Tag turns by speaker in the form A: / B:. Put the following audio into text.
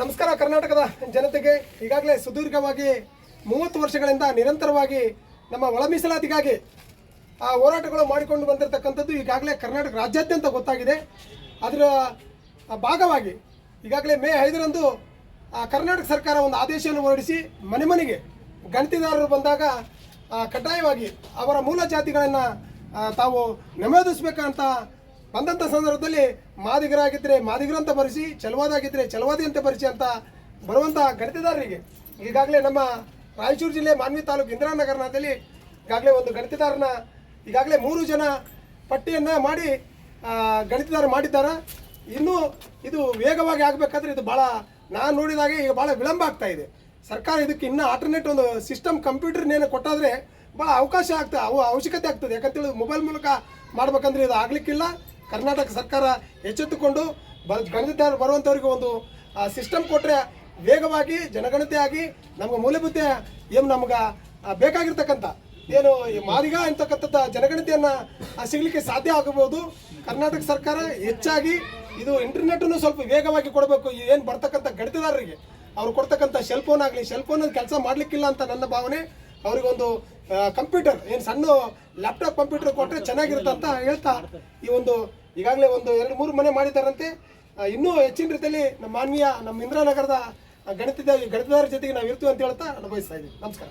A: ನಮಸ್ಕಾರ, ಕರ್ನಾಟಕದ ಜನತೆಗೆ ಈಗಾಗಲೇ ಸುದೀರ್ಘವಾಗಿ ಮೂವತ್ತು ವರ್ಷಗಳಿಂದ ನಿರಂತರವಾಗಿ ನಮ್ಮ ಒಳ ಮೀಸಲಾತಿಗಾಗಿ ಆ ಹೋರಾಟಗಳು ಮಾಡಿಕೊಂಡು ಬಂದಿರತಕ್ಕಂಥದ್ದು ಈಗಾಗಲೇ ಕರ್ನಾಟಕ ರಾಜ್ಯಾದ್ಯಂತ ಗೊತ್ತಾಗಿದೆ. ಅದರ ಭಾಗವಾಗಿ ಈಗಾಗಲೇ ಮೇ ಐದರಂದು ಕರ್ನಾಟಕ ಸರ್ಕಾರ ಒಂದು ಆದೇಶವನ್ನು ಹೊರಡಿಸಿ ಮನೆ ಮನೆಗೆ ಗಣತಿದಾರರು ಬಂದಾಗ ಕಡ್ಡಾಯವಾಗಿ ಅವರ ಮೂಲ ಜಾತಿಗಳನ್ನು ತಾವು ನಮೂದಿಸ್ಬೇಕಂತ ಬಂದಂಥ ಸಂದರ್ಭದಲ್ಲಿ ಮಾದಿಗರಾಗಿದ್ದರೆ ಮಾದಿಗರಂತ ಬರೆಸಿ ಚಲವಾದಾಗಿದ್ದರೆ ಚಲವಾದಿ ಅಂತ ಬರೆಸಿ ಅಂತ ಬರುವಂಥ ಗಣಿತದಾರರಿಗೆ ಈಗಾಗಲೇ ನಮ್ಮ ರಾಯಚೂರು ಜಿಲ್ಲೆ ಮಾನ್ವಿ ತಾಲೂಕು ಇಂದಿರಾನಗರದಲ್ಲಿ ಈಗಾಗಲೇ ಒಂದು ಗಣಿತದಾರನ ಈಗಾಗಲೇ ಮೂರು ಜನ ಪಟ್ಟಿಯನ್ನು ಮಾಡಿ ಗಣಿತದಾರ ಮಾಡಿದ್ದಾರೆ. ಇನ್ನೂ ಇದು ವೇಗವಾಗಿ ಆಗಬೇಕಾದ್ರೆ ಇದು ಭಾಳ ನಾನು ನೋಡಿದಾಗೆ ಈಗ ಭಾಳ ವಿಳಂಬ ಆಗ್ತಾ ಇದೆ. ಸರ್ಕಾರ ಇದಕ್ಕೆ ಇನ್ನೂ ಆಲ್ಟರ್ನೇಟ್ ಒಂದು ಸಿಸ್ಟಮ್ ಕಂಪ್ಯೂಟರ್ನೇನು ಕೊಟ್ಟಾದರೆ ಭಾಳ ಅವಕಾಶ ಆಗ್ತದೆ ಅವು ಅವಶ್ಯಕತೆ ಆಗ್ತದೆ. ಯಾಕಂತೇಳಿ ಮೊಬೈಲ್ ಮೂಲಕ ಮಾಡ್ಬೇಕಂದ್ರೆ ಇದು ಆಗ್ಲಿಕ್ಕಿಲ್ಲ. ಕರ್ನಾಟಕ ಸರ್ಕಾರ ಎಚ್ಚೆತ್ತುಕೊಂಡು ಬ ಗಣಿತದಾರ ಬರುವಂಥವ್ರಿಗೆ ಒಂದು ಸಿಸ್ಟಮ್ ಕೊಟ್ಟರೆ ವೇಗವಾಗಿ ಜನಗಣತಿ ಆಗಿ ನಮ್ಗೆ ಮೂಲಭೂತ ಏನು ನಮ್ಗೆ ಬೇಕಾಗಿರ್ತಕ್ಕಂಥ ಏನು ಮಾದಿಗ ಅಂತಕ್ಕಂಥದ್ದು ಜನಗಣತಿಯನ್ನು ಸಿಗಲಿಕ್ಕೆ ಸಾಧ್ಯ ಆಗಬಹುದು. ಕರ್ನಾಟಕ ಸರ್ಕಾರ ಹೆಚ್ಚಾಗಿ ಇದು ಇಂಟರ್ನೆಟನ್ನು ಸ್ವಲ್ಪ ವೇಗವಾಗಿ ಕೊಡಬೇಕು. ಏನು ಬರ್ತಕ್ಕಂಥ ಗಣಿತದಾರರಿಗೆ ಅವ್ರು ಕೊಡ್ತಕ್ಕಂಥ ಸೆಲ್ ಫೋನ್ ಆಗಲಿ ಸೆಲ್ ಫೋನ್ ಕೆಲಸ ಮಾಡಲಿಕ್ಕಿಲ್ಲ ಅಂತ ನನ್ನ ಭಾವನೆ. ಅವರಿಗೊಂದು ಕಂಪ್ಯೂಟರ್ ಏನು ಸಣ್ಣ ಲ್ಯಾಪ್ಟಾಪ್ ಕಂಪ್ಯೂಟರ್ ಕೊಟ್ಟರೆ ಚೆನ್ನಾಗಿರುತ್ತೆ ಅಂತ ಹೇಳ್ತಾ ಈ ಒಂದು ಈಗಾಗಲೇ ಒಂದು ಎರಡು ಮೂರು ಮನೆ ಮಾಡಿದ್ದಾರಂತೆ. ಇನ್ನೂ ಹೆಚ್ಚಿನ ರೀತಿಯಲ್ಲಿ ನಮ್ಮ ಮಾನ್ಯ ನಮ್ಮ ಇಂದಿರಾನಗರದ ಗಣಿತದ ಗಣಿತದಾರ ಜೊತೆಗೆ ನಾವು ಇರ್ತೀವಿ ಅಂತ ಹೇಳ್ತಾ ಅನುಭವಿಸ್ತಾ ಇದ್ದೀವಿ ನಮಸ್ಕಾರ.